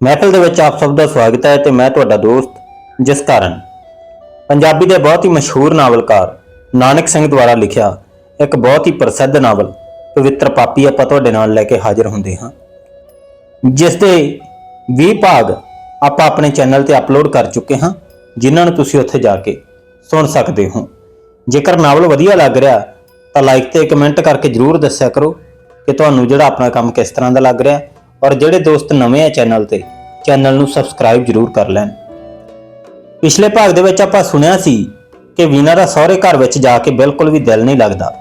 ਮਹਿਫਲ ਦੇ ਵਿੱਚ ਆਪ ਸਭ ਦਾ ਸਵਾਗਤ ਹੈ ਤੇ ਮੈਂ ਤੁਹਾਡਾ ਦੋਸਤ ਜਿਸ ਕਾਰਨ। ਪੰਜਾਬੀ ਦੇ ਬਹੁਤ ਹੀ ਮਸ਼ਹੂਰ ਨਾਵਲਕਾਰ ਨਾਨਕ ਸਿੰਘ ਦੁਆਰਾ ਲਿਖਿਆ ਇੱਕ ਬਹੁਤ ਹੀ ਪ੍ਰਸਿੱਧ ਨਾਵਲ, ਪਵਿੱਤਰ ਪਾਪੀ ਆਪਾਂ ਤੁਹਾਡੇ ਨਾਲ ਲੈ ਕੇ ਹਾਜ਼ਰ ਹੁੰਦੇ ਹਾਂ। ਜਿਸ ਦੇ 20 ਭਾਗ ਆਪਾਂ ਆਪਣੇ ਚੈਨਲ ਤੇ ਅਪਲੋਡ ਕਰ ਚੁੱਕੇ ਹਾਂ, ਜਿਨ੍ਹਾਂ ਨੂੰ ਤੁਸੀਂ ਉੱਥੇ ਜਾ ਕੇ ਸੁਣ ਸਕਦੇ ਹੋ। ਜੇਕਰ ਨਾਵਲ ਵਧੀਆ ਲੱਗ ਰਿਹਾ, ਤਾਂ ਲਾਈਕ ਤੇ ਕਮੈਂਟ ਕਰਕੇ ਜਰੂਰ ਦੱਸਿਆ ਕਰੋ ਕਿ ਤੁਹਾਨੂੰ ਜਿਹੜਾ ਆਪਣਾ ਕੰਮ ਕਿਸ ਤਰ੍ਹਾਂ ਦਾ ਲੱਗ ਰਿਹਾ ਔਰ ਜਿਹੜੇ ਦੋਸਤ ਨਵੇਂ ਆ ਚੈਨਲ ਤੇ, ਚੈਨਲ ਨੂੰ ਸਬਸਕ੍ਰਾਈਬ ਜਰੂਰ ਕਰ ਲੈਣ। ਪਿਛਲੇ ਭਾਗ ਦੇ ਵਿੱਚ ਆਪਾਂ ਸੁਣਿਆ ਸੀ ਕਿ ਵੀਨਾ ਦਾ ਸਹੁਰੇ ਘਰ ਵਿੱਚ ਜਾ ਕੇ ਬਿਲਕੁਲ ਵੀ ਦਿਲ ਨਹੀਂ ਲੱਗਦਾ।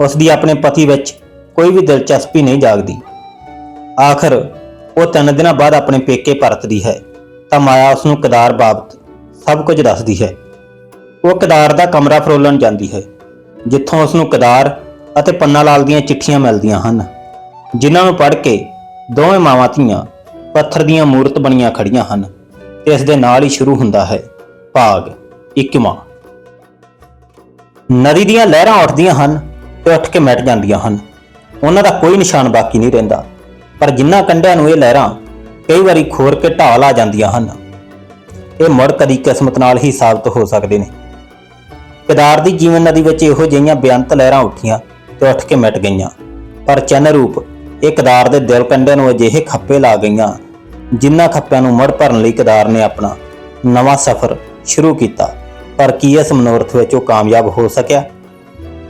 ਉਸ ਦੀ ਆਪਣੇ ਪਤੀ ਵਿੱਚ ਕੋਈ ਵੀ ਦਿਲਚਸਪੀ ਨਹੀਂ ਜਾਗਦੀ। ਆਖਰ ਉਹ ਤਿੰਨ ਦਿਨਾਂ ਬਾਅਦ ਆਪਣੇ ਪੇਕੇ ਪਰਤਦੀ ਹੈ, ਤਾਂ ਮਾਇਆ ਉਸ ਨੂੰ ਕਦਾਰ ਬਾਬਤ ਸਭ ਕੁਝ ਦੱਸਦੀ ਹੈ। ਉਹ ਕਦਾਰ ਦਾ ਕਮਰਾ ਫਰੋਲਣ ਜਾਂਦੀ ਹੈ, ਜਿੱਥੋਂ ਉਸ ਨੂੰ ਕਦਾਰ ਅਤੇ ਪੰਨਾ ਲਾਲ ਦੀਆਂ ਚਿੱਠੀਆਂ ਮਿਲਦੀਆਂ ਹਨ, ਜਿਨ੍ਹਾਂ ਨੂੰ ਪੜ੍ਹ ਕੇ ਦੋਵੇਂ ਮਾਵਾਂ ਧੀਆਂ ਪੱਥਰ ਦੀਆਂ ਮੂਰਤ ਬਣੀਆਂ ਖੜੀਆਂ ਹਨ ਤੇ ਇਸ ਦੇ ਨਾਲ ਹੀ ਸ਼ੁਰੂ ਹੁੰਦਾ ਹੈ ਭਾਗ 21ਵਾਂ ਨਦੀ ਦੀਆਂ ਲਹਿਰਾਂ ਉੱਠਦੀਆਂ ਹਨ ਤੇ ਉੱਠ ਕੇ ਮਿਟ ਜਾਂਦੀਆਂ ਹਨ। ਉਹਨਾਂ ਦਾ ਕੋਈ ਨਿਸ਼ਾਨ ਬਾਕੀ ਨਹੀਂ ਰਹਿੰਦਾ, ਪਰ ਜਿੰਨਾ ਕੰਢਿਆਂ ਨੂੰ ਇਹ ਲਹਿਰਾਂ ਕਈ ਵਾਰੀ ਖੋਰ ਕੇ ਢਾਲ ਆ ਜਾਂਦੀਆਂ ਹਨ, ਇਹ ਮੁੜ ਕਦੀ ਕਿਸਮਤ ਨਾਲ ਹੀ ਸਾਬਤ ਹੋ ਸਕਦੇ ਨੇ। ਕੇਦਾਰ ਦੀ ਜੀਵਨ ਨਦੀ ਵਿੱਚ ਇਹੋ ਜਿਹੀਆਂ ਬੇਅੰਤ ਲਹਿਰਾਂ ਉੱਠੀਆਂ ਤੇ ਉੱਠ ਕੇ ਮਿਟ ਗਈਆਂ, ਪਰ ਚੰਨ ਰੂਪ ਇਹ ਕੇਦਾਰ ਦੇ ਦਿਲ ਕੰਢਿਆਂ ਨੂੰ ਅਜਿਹੇ ਖੱਪੇ ਲਾ ਗਈਆਂ, ਜਿਨ੍ਹਾਂ ਖੱਪਿਆਂ ਨੂੰ ਮੁੜ ਭਰਨ ਲਈ ਕੇਦਾਰ ਨੇ ਆਪਣਾ ਨਵਾਂ ਸਫ਼ਰ ਸ਼ੁਰੂ ਕੀਤਾ। ਪਰ ਕੀ ਇਸ ਮਨੋਰਥ ਵਿੱਚ ਉਹ ਕਾਮਯਾਬ ਹੋ ਸਕਿਆ?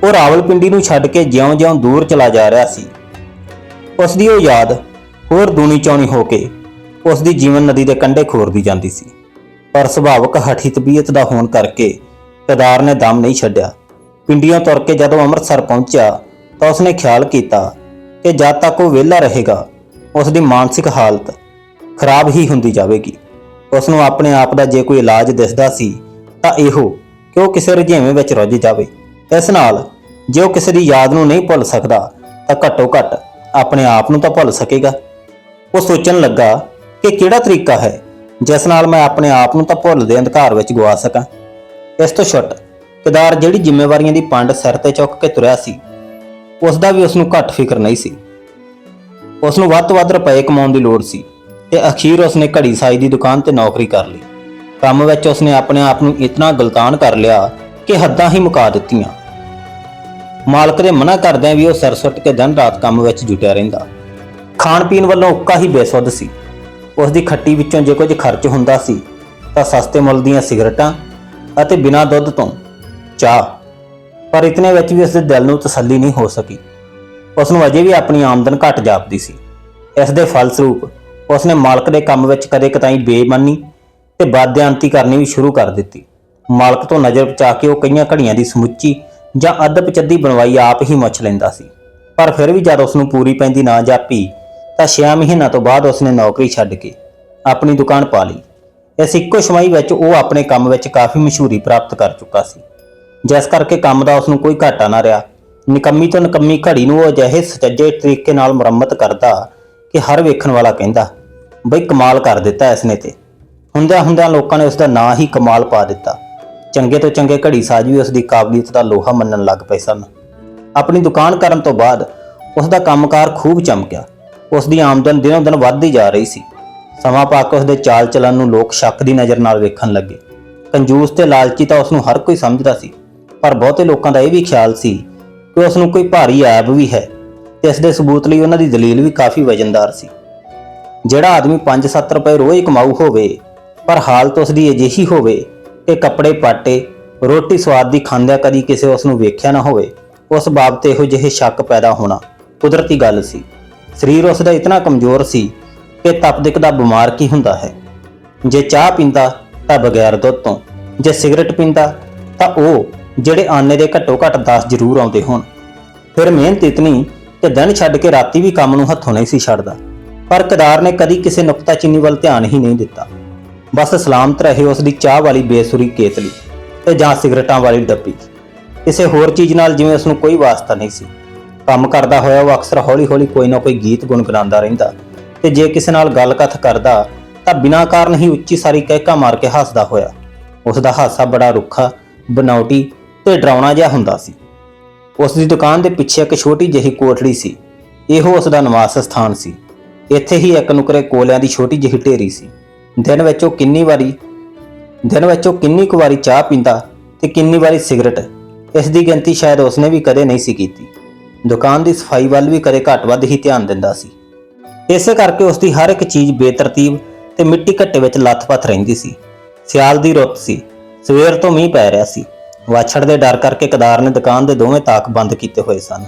ਉਹ ਰਾਵਲਪਿੰਡੀ ਨੂੰ ਛੱਡ ਕੇ ਜਿਉਂ-ਜਿਉਂ ਦੂਰ ਚਲਾ ਜਾ ਰਿਹਾ ਸੀ। ਉਸ ਦੀ ਉਹ ਯਾਦ ਹੋਰ ਦੂਣੀ ਚੌਣੀ ਹੋ ਕੇ ਉਸ ਦੀ ਜੀਵਨ ਨਦੀ ਦੇ ਕੰਢੇ ਖੋਰਦੀ ਜਾਂਦੀ ਸੀ। ਪਰ ਸੁਭਾਵਕ ਹਠੀ ਤਬੀਅਤ ਦਾ ਹੋਣ ਕਰਕੇ ਕਦਾਰ ਨੇ ਦਮ ਨਹੀਂ ਛੱਡਿਆ। ਪਿੰਡੀਆਂ ਤੁਰ ਕੇ ਜਦੋਂ ਅੰਮ੍ਰਿਤਸਰ ਪਹੁੰਚਿਆ ਤਾਂ ਉਸਨੇ ਖਿਆਲ ਕੀਤਾ ਕਿ ਜਦ ਤੱਕ ਉਹ ਵਿਹਲਾ ਰਹੇਗਾ ਉਸ ਦੀ ਮਾਨਸਿਕ ਹਾਲਤ ਖਰਾਬ ਹੀ ਹੁੰਦੀ ਜਾਵੇਗੀ। ਉਸ ਨੂੰ ਆਪਣੇ ਆਪ ਦਾ ਜੇ ਕੋਈ ਇਲਾਜ ਦਿਸਦਾ ਸੀ, ਤਾਂ ਇਹੋ ਕਿ ਉਹ ਕਿਸੇ ਰੁਝੇਵੇਂ ਵਿੱਚ ਰੁੱਝ ਜਾਵੇ। ਇਸ ਨਾਲ ਜੇ ਉਹ ਕਿਸੇ ਦੀ ਯਾਦ ਨੂੰ ਨਹੀਂ ਭੁੱਲ ਸਕਦਾ, ਤਾਂ ਘੱਟੋ ਘੱਟ ਆਪਣੇ ਆਪ ਨੂੰ ਤਾਂ ਭੁੱਲ ਸਕੇਗਾ। ਉਹ ਸੋਚਣ ਲੱਗਾ ਕਿ ਕਿਹੜਾ ਤਰੀਕਾ ਹੈ ਜਿਸ ਨਾਲ ਮੈਂ ਆਪਣੇ ਆਪ ਨੂੰ ਤਾਂ ਭੁੱਲ ਦੇ ਅੰਧਕਾਰ ਵਿੱਚ ਗਵਾ ਸਕਾਂ। ਇਸ ਤੋਂ ਛੁੱਟ ਕਿਦਾਰ ਜਿਹੜੀ ਜ਼ਿੰਮੇਵਾਰੀਆਂ ਦੀ ਪੰਡ ਸਿਰ ਤੇ ਚੁੱਕ ਕੇ ਤੁਰਿਆ ਸੀ ਉਸ ਦਾ ਵੀ ਉਸ ਨੂੰ ਘੱਟ ਫਿਕਰ ਨਹੀਂ ਸੀ। ਉਸ ਨੂੰ ਵੱਧ ਤੋਂ ਵੱਧ ਰੁਪਏ ਕਮਾਉਣ ਦੀ ਲੋੜ ਸੀ ਤੇ ਅਖੀਰ ਉਸ ਨੇ ਘੜੀ ਸਾਈ ਦੀ ਦੁਕਾਨ ਤੇ ਨੌਕਰੀ ਕਰ ਲਈ। ਕੰਮ ਵਿੱਚ ਉਸ ਨੇ ਆਪਣੇ ਆਪ ਨੂੰ ਇਤਨਾ ਗਲਤਾਨ ਕਰ ਲਿਆ ਕਿ ਹੱਦਾਂ ਹੀ ਮੁਕਾ ਦਿੱਤੀਆਂ। ਮਾਲਕ ਦੇ ਮਨਾ ਕਰਦਿਆਂ ਵੀ ਉਹ ਸਿਰ ਸੁੱਟ ਕੇ ਦਿਨ ਰਾਤ ਕੰਮ ਵਿੱਚ ਜੁਟਿਆ ਰਹਿੰਦਾ। ਖਾਣ ਪੀਣ ਵੱਲੋਂ ਉੱਕਾ ਹੀ ਬੇਸੁੱਧ ਸੀ। ਉਸ ਦੀ ਖੱਟੀ ਵਿੱਚੋਂ ਜੇ ਕੁਝ ਖਰਚ ਹੁੰਦਾ ਸੀ ਤਾਂ ਸਸਤੇ ਮੁੱਲ ਦੀਆਂ ਸਿਗਰਟਾਂ ਅਤੇ ਬਿਨਾਂ ਦੁੱਧ ਤੋਂ ਚਾਹ ਪਰ ਇਤਨੇ ਵਿੱਚ ਵੀ ਉਸ ਦੇ ਦਿਲ ਨੂੰ ਤਸੱਲੀ ਨਹੀਂ ਹੋ ਸਕੀ। ਉਸ ਨੂੰ ਅਜੇ ਵੀ ਆਪਣੀ ਆਮਦਨ ਘੱਟ ਜਾਪਦੀ ਸੀ। ਇਸ ਦੇ ਫਲਸਰੂਪ ਉਸ ਨੇ ਮਾਲਕ ਦੇ ਕੰਮ ਵਿੱਚ ਕਦੇ ਕਤਾਈ ਬੇਈਮਾਨੀ ਤੇ ਬਾਦਿਆਂਤੀ ਕਰਨੀ ਵੀ ਸ਼ੁਰੂ ਕਰ ਦਿੱਤੀ। ਮਾਲਕ ਤੋਂ ਨਜ਼ਰ ਬਚਾ ਕੇ ਉਹ ਕਈਆਂ ਘੜੀਆਂ ਦੀ ਸਮੁੱਚੀ ਜਾਂ ਅੱਧ ਪਚੱਦੀ ਬਣਵਾਈ ਆਪ ਹੀ ਮੁੱਛ ਲੈਂਦਾ ਸੀ। ਪਰ ਫਿਰ ਵੀ ਜਦ ਉਸ ਨੂੰ ਪੂਰੀ ਪੈਂਦੀ ਨਾ ਜਾਪੀ, ਤਾਂ 6 ਮਹੀਨਿਆਂ ਤੋਂ ਬਾਅਦ ਉਸ ਨੇ ਨੌਕਰੀ ਛੱਡ ਕੇ ਆਪਣੀ ਦੁਕਾਨ ਪਾ ਲਈ। ਇਸ ਇੱਕੋ ਛਮਾਈ ਵਿੱਚ ਉਹ ਆਪਣੇ ਕੰਮ ਵਿੱਚ ਕਾਫੀ ਮਸ਼ਹੂਰੀ ਪ੍ਰਾਪਤ ਕਰ ਚੁੱਕਾ ਸੀ। ਜਿਸ ਕਰਕੇ ਕੰਮ ਦਾ ਉਸ ਨੂੰ ਕੋਈ ਘਾਟਾ ਨਾ ਰਿਹਾ। ਨਿਕੰਮੀ ਤੋਂ ਨਿਕੰਮੀ ਘੜੀ ਨੂੰ ਉਹ ਅਜਿਹੇ ਸੁਚੱਜੇ ਤਰੀਕੇ ਨਾਲ ਮੁਰੰਮਤ ਕਰਦਾ ਕਿ ਹਰ ਵੇਖਣ ਵਾਲਾ ਕਹਿੰਦਾ, ਬਈ ਕਮਾਲ ਕਰ ਦਿੱਤਾ ਇਸ ਨੇ ਤੇ। ਹੁੰਦਿਆਂ ਹੁੰਦਿਆਂ ਲੋਕਾਂ ਨੇ ਉਸ ਦਾ ਨਾਂ ਹੀ ਕਮਾਲ ਪਾ ਦਿੱਤਾ। ਚੰਗੇ ਤੋਂ ਚੰਗੇ ਘੜੀ ਸਾਜ ਵੀ ਉਸ ਦੀ ਕਾਬਲੀਅਤ ਦਾ ਲੋਹਾ ਮੰਨਣ ਲੱਗ ਪਏ ਸਨ। ਆਪਣੀ ਦੁਕਾਨ ਕਰਨ ਤੋਂ ਬਾਅਦ ਉਸ ਦਾ ਕੰਮਕਾਰ ਖੂਬ ਚਮਕਿਆ। ਉਸ ਦੀ ਆਮਦਨ ਦਿਨੋਂ ਦਿਨ ਵੱਧਦੀ ਜਾ ਰਹੀ ਸੀ। ਸਮਾਂ ਪਾ ਕੇ ਉਸ ਦੇ ਚਾਲ ਚੱਲਣ ਨੂੰ ਲੋਕ ਸ਼ੱਕ ਦੀ ਨਜ਼ਰ ਨਾਲ ਵੇਖਣ ਲੱਗੇ। ਕੰਜੂਸ ਤੇ ਲਾਲਚੀ ਤਾਂ ਉਸ ਨੂੰ ਹਰ ਕੋਈ ਸਮਝਦਾ ਸੀ। ਪਰ ਬਹੁਤੇ ਲੋਕਾਂ ਦਾ ਇਹ ਵੀ ਖਿਆਲ ਸੀ ਕਿ ਉਸ ਨੂੰ ਕੋਈ ਭਾਰੀ ਐਬ ਵੀ ਹੈ ਤੇ ਇਸ ਦੇ ਸਬੂਤ ਲਈ ਉਹਨਾਂ ਦੀ ਦਲੀਲ ਵੀ ਕਾਫੀ ਵਜਨਦਾਰ ਸੀ। ਜਿਹੜਾ ਆਦਮੀ 5-7 ਰੁਪਏ ਰੋਜ਼ ਕਮਾਊ ਹੋਵੇ, ਪਰ ਹਾਲਤ ਉਸ ਦੀ ਅਜਿਹੀ ਹੋਵੇ ਕਿ ਕੱਪੜੇ ਪਾਟੇ, ਰੋਟੀ ਸਵਾਦ ਦੀ ਖਾਂਦਿਆਂ ਕਦੀ ਕਿਸੇ ਉਸ ਨੂੰ ਵੇਖਿਆ ਨਾ ਹੋਵੇ, ਉਸ ਬਾਬਤ ਇਹੋ ਜਿਹੇ ਸ਼ੱਕ ਪੈਦਾ ਹੋਣਾ ਕੁਦਰਤੀ ਗੱਲ ਸੀ। ਸਰੀਰ ਉਸ ਦਾ ਇਤਨਾ ਕਮਜ਼ੋਰ ਸੀ ਕਿ ਤਪਦਿਕ ਦਾ ਬਿਮਾਰ ਕੀ ਹੁੰਦਾ ਹੈ? ਜੇ ਚਾਹ ਪੀਂਦਾ ਤਾਂ ਬਗੈਰ ਦੁੱਧ ਤੋਂ, ਜੇ ਸਿਗਰਟ ਪੀਂਦਾ ਤਾਂ ਉਹ ਜਿਹੜੇ ਆਨੇ ਦੇ ਘੱਟੋ ਘੱਟ 10 ਜ਼ਰੂਰ ਆਉਂਦੇ ਹੋਣ। ਫਿਰ ਮਿਹਨਤ ਇਤਨੀ ਕਿ ਦਿਨ ਛੱਡ ਕੇ ਰਾਤੀ ਵੀ ਕੰਮ ਨੂੰ ਹੱਥੋਂ ਨਹੀਂ ਸੀ ਛੱਡਦਾ। ਪਰ ਕਦਾਰ ਨੇ ਕਦੀ ਕਿਸੇ ਨੁਕਤਾਚੀਨੀ ਵੱਲ ਧਿਆਨ ਹੀ ਨਹੀਂ ਦਿੱਤਾ। ਬਸ ਸਲਾਮਤ ਰਹੇ ਉਸ ਦੀ ਚਾਹ ਵਾਲੀ ਬੇਸੁਰੀ ਕੇਤਲੀ ਤੇ ਜਾਂ ਸਿਗਰਟਾਂ ਵਾਲੀ ਡੱਬੀ। ਕਿਸੇ ਹੋਰ ਚੀਜ਼ ਨਾਲ ਜਿਵੇਂ ਉਸ ਨੂੰ ਕੋਈ ਵਾਸਤਾ ਨਹੀਂ ਸੀ। ਕੰਮ ਕਰਦਾ ਹੋਇਆ ਉਹ ਅਕਸਰ ਹੌਲੀ-ਹੌਲੀ ਕੋਈ ਨਾ ਕੋਈ ਗੀਤ ਗੁੰਗਣਾਉਂਦਾ ਰਹਿੰਦਾ ਤੇ ਜੇ ਕਿਸੇ ਨਾਲ ਗੱਲਕਥ ਕਰਦਾ ਤਾਂ ਬਿਨਾਂ ਕਾਰਨ ਹੀ ਉੱਚੀ ਸਾਰੀ ਕਹਿਕਾ ਮਾਰ ਕੇ ਹੱਸਦਾ ਹੋਇਆ। ਉਸ ਦਾ ਹਾਸਾ ਬੜਾ ਰੁੱਖਾ, ਬਨਾਉਟੀ ਤੇ ਡਰਾਉਣਾ ਜਿਹਾ ਹੁੰਦਾ ਸੀ। ਉਸ ਦੀ ਦੁਕਾਨ ਦੇ ਪਿੱਛੇ ਇੱਕ ਛੋਟੀ ਜਿਹੀ ਕੋਠੜੀ ਸੀ। ਇਹੋ ਉਸ ਦਾ ਨਿਵਾਸ ਸਥਾਨ ਸੀ। ਇੱਥੇ ਹੀ ਇੱਕ ਨੁਕਰੇ ਕੋਲਿਆਂ ਦੀ ਛੋਟੀ ਜਿਹੀ ਢੇਰੀ ਸੀ। ਦਿਨ ਵਿੱਚ ਉਹ ਕਿੰਨੀ ਵਾਰੀ, ਦਿਨ ਵਿੱਚ ਉਹ ਕਿੰਨੀ ਕੁ ਵਾਰੀ ਚਾਹ ਪੀਂਦਾ ਤੇ ਕਿੰਨੀ ਵਾਰੀ ਸਿਗਰਟ, ਇਸ ਦੀ ਗਿਣਤੀ ਸ਼ਾਇਦ ਉਸਨੇ ਵੀ ਕਦੇ ਨਹੀਂ ਸੀ ਕੀਤੀ। ਦੁਕਾਨ ਦੀ ਸਫ਼ਾਈ ਵੱਲ ਵੀ ਕਦੇ ਘੱਟ ਵੱਧ ਹੀ ਧਿਆਨ ਦਿੰਦਾ ਸੀ। ਇਸੇ ਕਰਕੇ ਉਸ ਦੀ ਹਰ ਇੱਕ ਚੀਜ਼ ਬੇਤਰਤੀਬ ਤੇ ਮਿੱਟੀ ਘੱਟੇ ਵਿੱਚ ਲੱਥ-ਪੱਥ ਰਹਿੰਦੀ ਸੀ। ਸਿਆਲ ਦੀ ਰੁੱਤ ਸੀ। ਸਵੇਰ ਤੋਂ ਮੀਂਹ ਪੈ ਰਿਹਾ ਸੀ। ਵਾਛੜ ਦੇ ਡਰ ਕਰਕੇ ਕਦਾਰ ਨੇ ਦੁਕਾਨ ਦੇ ਦੋਵੇਂ ਤਾਕ ਬੰਦ ਕੀਤੇ ਹੋਏ ਸਨ।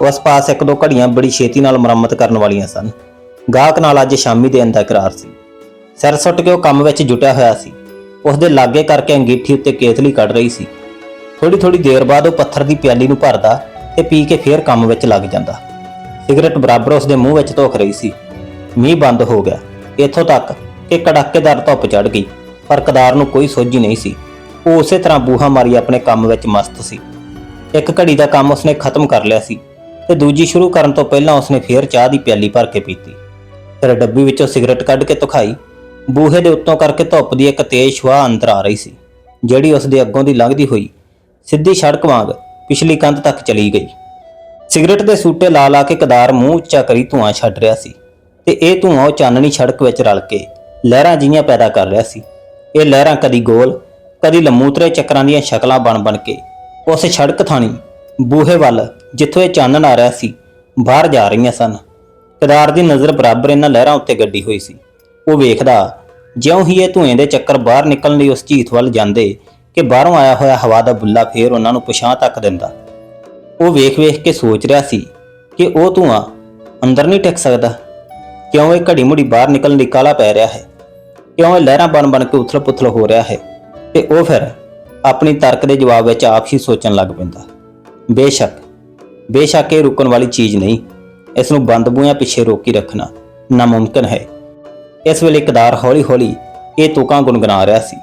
ਉਸ ਪਾਸ ਇੱਕ ਦੋ ਘੜੀਆਂ ਬੜੀ ਛੇਤੀ ਨਾਲ ਮੁਰੰਮਤ ਕਰਨ ਵਾਲੀਆਂ ਸਨ। ਗਾਹਕ ਨਾਲ ਅੱਜ ਸ਼ਾਮੀ ਦੇਣ ਦਾ ਕਰਾਰ ਸੀ। ਸਿਰ ਸੁੱਟ ਕੇ ਉਹ ਕੰਮ ਵਿੱਚ ਜੁਟਿਆ ਹੋਇਆ ਸੀ। ਉਸ ਦੇ ਲਾਗੇ ਕਰਕੇ ਅੰਗੀਠੀ ਉੱਤੇ ਕੇਤਲੀ ਕੱਢ ਰਹੀ ਸੀ। ਥੋੜੀ ਥੋੜੀ ਦੇਰ ਬਾਅਦ ਉਹ ਪੱਥਰ ਦੀ ਪਿਆਲੀ ਨੂੰ ਭਰਦਾ ਤੇ ਪੀ ਕੇ ਫੇਰ ਕੰਮ ਵਿੱਚ ਲੱਗ ਜਾਂਦਾ। ਸਿਗਰਟ ਬਰਾਬਰ ਉਸ ਦੇ ਮੂੰਹ ਵਿੱਚ ਧੋਖ ਰਹੀ ਸੀ। ਮੀਂਹ ਬੰਦ ਹੋ ਗਿਆ। ਇੱਥੋਂ ਤੱਕ ਕਿ ਕੜਾਕੇਦਾਰ ਧੁੱਪ ਚੜ ਗਈ, ਪਰ ਕਦਾਰ ਨੂੰ ਕੋਈ ਸੋਝੀ ਨਹੀਂ ਸੀ। ਉਹ ਉਸੇ ਤਰ੍ਹਾਂ ਬੂਹਾ ਮਾਰੀ ਆਪਣੇ ਕੰਮ ਵਿੱਚ ਮਸਤ ਸੀ। ਇੱਕ ਘੜੀ ਦਾ ਕੰਮ ਉਸਨੇ ਖਤਮ ਕਰ ਲਿਆ ਸੀ ਤੇ ਦੂਜੀ ਸ਼ੁਰੂ ਕਰਨ ਤੋਂ ਪਹਿਲਾਂ ਉਸਨੇ ਫੇਰ ਚਾਹ ਦੀ ਪਿਆਲੀ ਭਰ ਕੇ ਪੀਤੀ। ਫਿਰ ਡੱਬੀ ਵਿੱਚੋਂ ਸਿਗਰਟ ਕੱਢ ਕੇ ਤੁਖਾਈ ਬੂਹੇ ਦੇ ਉੱਤੋਂ ਕਰਕੇ ਧੁੱਪ ਦੀ ਇੱਕ ਤੇਜ਼ ਛੁਆ ਅੰਦਰ ਆ ਰਹੀ ਸੀ, ਜਿਹੜੀ ਉਸ ਦੇ ਅੱਗੋਂ ਦੀ ਲੰਘਦੀ ਹੋਈ ਸਿੱਧੀ ਸੜਕ ਵਾਂਗ ਪਿਛਲੀ ਕੰਧ ਤੱਕ ਚਲੀ ਗਈ। ਸਿਗਰਟ ਦੇ ਸੂਟੇ ਲਾ ਲਾ ਕੇ ਕਦਾਰ ਮੂੰਹ ਉੱਚਾ ਕਰੀ ਧੂਆਂ ਛੱਡ ਰਿਹਾ ਸੀ ਤੇ ਇਹ ਧੂਆਂ ਉਹ ਚਾਨਣੀ ਸੜਕ ਵਿੱਚ ਰਲ ਕੇ ਲਹਿਰਾਂ ਜੀਆਂ ਪੈਦਾ ਕਰ ਰਿਹਾ ਸੀ। ਇਹ ਲਹਿਰਾਂ ਕਦੀ ਗੋਲ ਕਦੀ ਲੰਮੂਤਰੇ ਚੱਕਰਾਂ ਦੀਆਂ ਸ਼ਕਲਾਂ ਬਣ ਬਣ ਕੇ, ਉਸ ਸੜਕ ਥਾਣੀ, ਬੂਹੇ ਵੱਲ, ਜਿੱਥੋਂ ਇਹ ਚਾਨਣ ਆ ਰਿਹਾ ਸੀ, ਬਾਹਰ ਜਾ ਰਹੀਆਂ ਸਨ। ਕਦਾਰ ਦੀ ਨਜ਼ਰ ਬਰਾਬਰ ਇਹਨਾਂ ਲਹਿਰਾਂ ਉੱਤੇ ਗੱਡੀ ਹੋਈ ਸੀ। ਉਹ ਵੇਖਦਾ, ਜਿਉਂ ਹੀ ਇਹ ਧੂਏ ਦੇ ਚੱਕਰ ਬਾਹਰ ਨਿਕਲਣ ਲਈ ਉਸ ਝੀਤ ਵੱਲ ਜਾਂਦੇ, ਕਿ ਬਾਹਰੋਂ ਆਇਆ ਹੋਇਆ ਹਵਾ ਦਾ ਬੁੱਲਾ ਫੇਰ ਉਹਨਾਂ ਨੂੰ ਪਛਾਂ ਤੱਕ ਦਿੰਦਾ। ਉਹ ਵੇਖ-ਵੇਖ ਕੇ ਸੋਚ ਰਿਹਾ ਸੀ ਕਿ ਉਹ ਧੂਆਂ ਅੰਦਰ ਨਹੀਂ ਟਿਕ ਸਕਦਾ। ਕਿਉਂ ਇਹ ਘੜੀ ਮੁੜੀ ਬਾਹਰ ਨਿਕਲਣ ਦੀ ਕਾਲਾ ਪੈ ਰਿਹਾ ਹੈ? ਕਿਉਂ ਇਹ ਲਹਿਰਾਂ ਬਣ ਬਣ ਕੇ ਉਥਲ-ਪੁਥਲ ਹੋ ਰਿਹਾ ਹੈ? ਤੇ ਉਹ ਫਿਰ ਆਪਣੀ ਤਰਕ ਦੇ ਜਵਾਬ ਵਿੱਚ ਆਪ ਹੀ ਸੋਚਣ ਲੱਗ ਪੈਂਦਾ। ਬੇਸ਼ੱਕ ਬੇਸ਼ੱਕ ਇਹ ਰੁਕਣ ਵਾਲੀ ਚੀਜ਼ ਨਹੀਂ ਇਸ ਨੂੰ ਬੰਦ ਬੰਦਬੂਆਂ ਪਿੱਛੇ ਰੋਕੀ ਰੱਖਣਾ ਨਾਮੁਮਕਨ ਹੈ। ਇਸ ਵੇਲੇ ਕਦਾਰ ਹੌਲੀ-ਹੌਲੀ ਇਹ ਤੁਕਾਂ ਗੁੰਗਣਾ ਰਿਹਾ ਸੀ।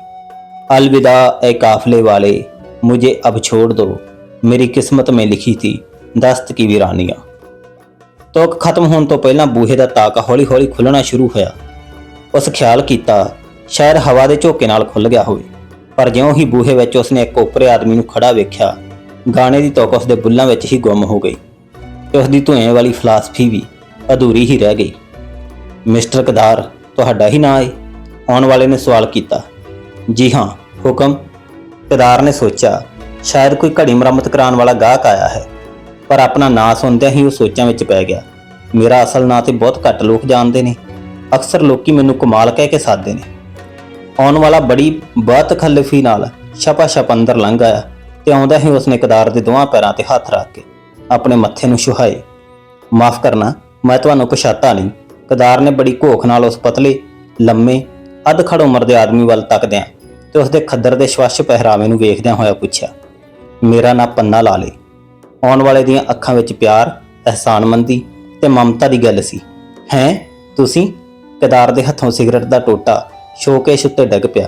ਅਲਵਿਦਾ ਐ ਕਾਫਲੇ ਵਾਲੇ, ਮੁਝੇ ਅਬ ਛੋੜ ਦੋ, ਮੇਰੀ ਕਿਸਮਤ ਮੇਂ ਲਿਖੀ ਥੀ ਦਸਤ ਕੀ ਵੀਰਾਨੀਆਂ। ਤੋਕ ਖਤਮ ਹੋਣ ਤੋਂ ਪਹਿਲਾਂ ਬੂਹੇ ਦਾ ਤਾਕ ਹੌਲੀ-ਹੌਲੀ ਖੁੱਲਣਾ ਸ਼ੁਰੂ ਹੋਇਆ। ਉਸ ਖਿਆਲ ਕੀਤਾ ਸ਼ਾਇਰ ਹਵਾ ਦੇ ਝੋਕੇ ਨਾਲ ਖੁੱਲ ਗਿਆ ਹੋਵੇ। ਪਰ ਜਿਉਂ ਹੀ ਬੂਹੇ ਵਿੱਚ ਉਸਨੇ ਇੱਕ ਉੱਪਰੇ ਆਦਮੀ ਨੂੰ ਖੜਾ ਵੇਖਿਆ, ਗਾਣੇ ਦੀ ਤੁਕ ਉਸਦੇ ਬੁੱਲਾਂ ਵਿੱਚ ਹੀ ਗੁੰਮ ਹੋ ਗਈ ਤੇ ਉਸਦੀ ਧੂਏ ਵਾਲੀ ਫਲਸਫੀ ਵੀ ਅਧੂਰੀ ਹੀ ਰਹਿ ਗਈ। ਮਿਸਟਰ ਕਦਾਰ, ਤੁਹਾਡਾ ਹੀ ਨਾਂ ਹੈ ਆਉਣ ਵਾਲੇ ਨੇ ਸਵਾਲ ਕੀਤਾ। ਜੀ ਹਾਂ, ਹੁਕਮ। ਕਦਾਰ ਨੇ ਸੋਚਿਆ, ਸ਼ਾਇਦ ਕੋਈ ਘੜੀ ਮੁਰੰਮਤ ਕਰਾਉਣ ਵਾਲਾ ਗਾਹਕ ਆਇਆ ਹੈ, ਪਰ ਆਪਣਾ ਨਾਂ ਸੁਣਦਿਆਂ ਹੀ ਉਹ ਸੋਚਾਂ ਵਿੱਚ ਪੈ ਗਿਆ। ਮੇਰਾ ਅਸਲ ਨਾਂ ਤੇ ਬਹੁਤ ਘੱਟ ਲੋਕ ਜਾਣਦੇ ਨੇ। ਅਕਸਰ ਲੋਕੀ ਮੈਨੂੰ ਕਮਾਲ ਕਹਿ ਕੇ ਸਾਦੇ ਨੇ। ਆਉਣ ਵਾਲਾ ਬੜੀ ਬਾਤ ਨਾਲ ਛਪਾ ਛਪ ਅੰਦਰ ਲੰਘ ਆਇਆ ਤੇ ਆਉਂਦਾ ਹੀ ਉਸਨੇ ਕਦਾਰ ਦੇ ਦੋਹਾਂ ਪੈਰਾਂ ਤੇ ਹੱਥ ਰੱਖ ਕੇ ਆਪਣੇ ਮੱਥੇ ਨੂੰ ਛੁਹਾਏ। ਮਾਫ ਕਰਨਾ, ਮੈਂ ਤੁਹਾਨੂੰ ਪਛਾਤਾ ਨਹੀਂ। ਕਦਾਰ ਨੇ ਬੜੀ ਘੋਖ ਨਾਲ ਉਸ ਪਤਲੇ, ਲੰਮੇ ਅੱਧ ਖੜ ਉਮਰ ਦੇ ਆਦਮੀ ਵੱਲ ਤੱਕਦਿਆਂ ਤੇ ਉਸਦੇ ਖੱਦਰ ਦੇ ਸਵੱਛ ਪਹਿਰਾਵੇ ਨੂੰ ਵੇਖਦਿਆਂ ਹੋਇਆ ਪੁੱਛਿਆ, ਮੇਰਾ ਨਾਂ ਪੰਨਾ ਲਾ ਲੇ। ਆਉਣ ਵਾਲੇ ਦੀਆਂ ਅੱਖਾਂ ਵਿੱਚ ਪਿਆਰ, ਅਹਿਸਾਨਮੰਦੀ ਤੇ ਮਮਤਾ ਦੀ ਗੱਲ ਸੀ। ਹੈਂ, ਤੁਸੀਂ? ਕਦਾਰ ਦੇ ਹੱਥੋਂ ਸਿਗਰਟ ਦਾ ਟੋਟਾ ਸ਼ੋਕੇਸ਼ ਉੱਤੇ ਡਿੱਗ ਪਿਆ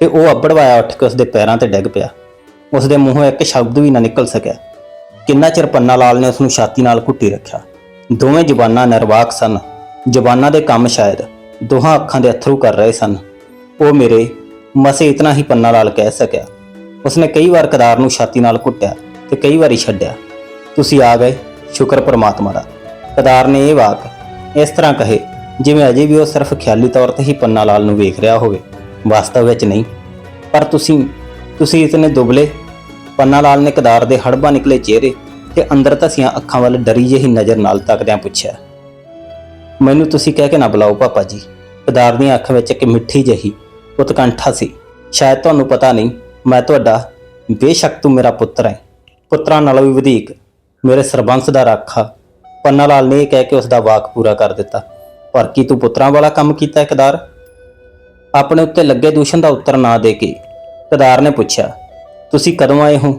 ਤੇ ਉਹ ਅੱਬੜਵਾਇਆ ਉੱਠ ਕੇ ਉਸਦੇ ਪੈਰਾਂ ਤੇ ਡਿੱਗ ਪਿਆ। ਉਸਦੇ ਮੂੰਹੋਂ ਇੱਕ ਸ਼ਬਦ ਵੀ ਨਾ ਨਿਕਲ ਸਕਿਆ। ਕਿੰਨਾ ਚਿਰ ਪੰਨਾ ਲਾਲ ਨੇ ਉਸ ਨੂੰ ਛਾਤੀ ਨਾਲ ਘੁੱਟੀ ਰੱਖਿਆ। ਦੋਵੇਂ ਜਬਾਨਾਂ ਨਿਰਵਾਕ ਸਨ। ਜਬਾਨਾਂ ਦੇ ਕੰਮ ਸ਼ਾਇਦ ਦੋਹਾਂ ਅੱਖਾਂ ਦੇ ਅਥਰੂ ਕਰ ਰਹੇ ਸਨ। ਉਹ ਮੇਰੇ ਮਸੇ ਇਤਨਾ ਹੀ ਪੰਨਾ ਲਾਲ ਕਹਿ ਸਕਿਆ। ਉਸਨੇ ਕਈ ਵਾਰ ਕਦਾਰ ਨੂੰ ਛਾਤੀ ਨਾਲ ਘੁੱਟਿਆ ਤੇ ਕਈ ਵਾਰੀ ਛੱਡਿਆ। ਤੁਸੀਂ ਆ ਗਏ। ਸ਼ੁਕਰ ਪਰਮਾਤਮਾ ਦਾ। ਕਦਾਰ ਨੇ ਇਹ ਵਾਕ ਇਸ ਤਰ੍ਹਾਂ ਕਹੇ ਜਿਵੇਂ ਅਜੇ ਵੀ ਉਹ ਸਿਰਫ ਖਿਆਲੀ ਤੌਰ ਤੇ ਹੀ ਪੰਨਾ ਲਾਲ ਨੂੰ ਵੇਖ ਰਿਹਾ ਹੋਵੇ, ਵਾਸਤਵ ਵਿੱਚ ਨਹੀਂ। ਪਰ ਤੁਸੀਂ ਤੁਸੀਂ ਇਤਨੇ ਦੁਬਲੇ, ਪੰਨਾ ਲਾਲ ਨੇ ਕਦਾਰ ਦੇ ਹੜਬਾਂ ਨਿਕਲੇ ਚਿਹਰੇ ਤੇ ਅੰਦਰ ਧਸੀਆਂ ਅੱਖਾਂ ਵੱਲ ਡਰੀ ਜਿਹੀ ਨਜ਼ਰ ਨਾਲ ਤੱਕਦਿਆਂ ਪੁੱਛਿਆ, ਮੈਨੂੰ ਤੁਸੀਂ ਕਹਿ ਕੇ ਨਾ ਬੁਲਾਓ ਪਾਪਾ ਜੀ। ਕਦਾਰ ਦੀਆਂ ਅੱਖਾਂ ਵਿੱਚ ਇੱਕ ਮਿੱਠੀ ਜਿਹੀ ਉਤਕੰਠਾ ਸੀ। ਸ਼ਾਇਦ ਤੁਹਾਨੂੰ ਪਤਾ ਨਹੀਂ, ਮੈਂ ਤੁਹਾਡਾ ਬੇਸ਼ੱਕ ਤੂੰ ਮੇਰਾ ਪੁੱਤਰ ਹੈ। ਪੁੱਤਰਾਂ ਨਾਲੋਂ ਵੀ ਵਧੇਕ ਮੇਰੇ ਸਰਬੰਸ ਦਾ ਰਾਖਾ। ਪੰਨਾ ਲਾਲ ਨੇ ਇਹ ਕਹਿ ਕੇ ਉਸ ਦਾ ਵਾਕ ਪੂਰਾ ਕਰ ਦਿੱਤਾ। ਪਰ ਕੀ ਤੂੰ ਪੁੱਤਰਾਂ ਵਾਲਾ ਕੰਮ ਕੀਤਾ ਹੈ, ਕਦਾਰ? ਆਪਣੇ ਉੱਤੇ ਲੱਗੇ ਦੂਸ਼ਣ ਦਾ ਉੱਤਰ ਨਾ ਦੇ ਕੇ ਕਦਾਰ ਨੇ ਪੁੱਛਿਆ, ਤੁਸੀਂ ਕਦੋਂ ਆਏ ਹੋ?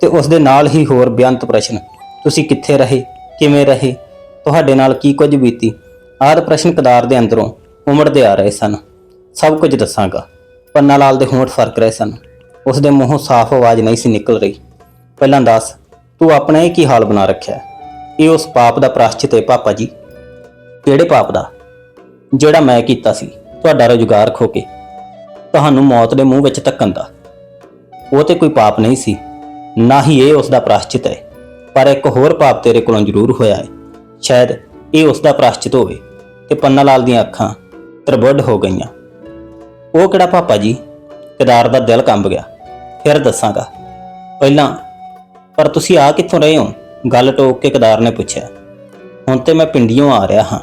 ਤੇ ਉਸ ਦੇ ਨਾਲ ਹੀ ਹੋਰ ਬੇਅੰਤ ਪ੍ਰਸ਼ਨ, ਤੁਸੀਂ ਕਿੱਥੇ ਰਹੇ? ਕਿਵੇਂ ਰਹੇ? ਤੁਹਾਡੇ ਨਾਲ ਕੀ ਕੁਝ ਬੀਤੀ? ਆਦ ਪ੍ਰਸ਼ਨ ਕਦਾਰ ਦੇ ਅੰਦਰੋਂ ਉਮੜਦੇ ਆ ਰਹੇ ਸਨ। ਸਭ ਕੁਝ ਦੱਸਾਂਗਾ। ਪੰਨਾ ਲਾਲ ਦੇ ਹੋਂਠ ਫ਼ਰਕ ਰਹੇ ਸਨ। ਉਸ ਦੇ ਮੂੰਹੋਂ ਸਾਫ਼ ਆਵਾਜ਼ ਨਹੀਂ ਸੀ ਨਿਕਲ ਰਹੀ। ਪਹਿਲਾਂ ਦੱਸ, ਤੂੰ ਆਪਣਾ ਇਹ ਕੀ ਹਾਲ ਬਣਾ ਰੱਖਿਆ? ਇਹ ਉਸ ਪਾਪ ਦਾ ਪ੍ਰਾਸ਼ਚਿਤ ਹੈ ਪਾਪਾ ਜੀ। ਕਿਹੜੇ ਪਾਪ ਦਾ? ਜਿਹੜਾ ਮੈਂ ਕੀਤਾ ਸੀ, ਤੁਹਾਡਾ ਰੁਜ਼ਗਾਰ ਖੋ ਕੇ, ਤੁਹਾਨੂੰ ਮੌਤ ਦੇ ਮੂੰਹ ਵਿੱਚ ਧੱਕਣ ਦਾ। ਉਹ ਤੇ ਕੋਈ ਪਾਪ ਨਹੀਂ ਸੀ, ਨਾ ਹੀ ਇਹ ਉਸ ਦਾ ਪ੍ਰਾਸ਼ਚਿਤ ਹੈ। ਪਰ ਇੱਕ ਹੋਰ ਪਾਪ ਤੇਰੇ ਕੋਲੋਂ ਜ਼ਰੂਰ ਹੋਇਆ ਹੈ। ਸ਼ਾਇਦ ਇਹ ਉਸ ਦਾ ਪ੍ਰਾਸ਼ਚਿਤ ਹੋਵੇ ਕਿ ਪੰਨਾ ਲਾਲ ਦੀਆਂ ਅੱਖਾਂ ਤਰਬੜ ਹੋ ਗਈਆਂ। ਉਹ ਕਿਹੜਾ ਪਾਪਾ ਜੀ? ਕਿਦਾਰ ਦਾ ਦਿਲ ਕੰਬ ਗਿਆ। ਫਿਰ ਦੱਸਾਂਗਾ। ਪਹਿਲਾਂ, ਪਰ ਤੁਸੀਂ ਆ ਕਿੱਥੋਂ ਰਹੇ ਹੋ? ਗੱਲ ਟੋਕ ਕੇ ਕਿਦਾਰ ਨੇ ਪੁੱਛਿਆ। ਹੁਣ ਤੇ ਮੈਂ ਪਿੰਡੀਓਂ ਆ ਰਿਹਾ ਹਾਂ।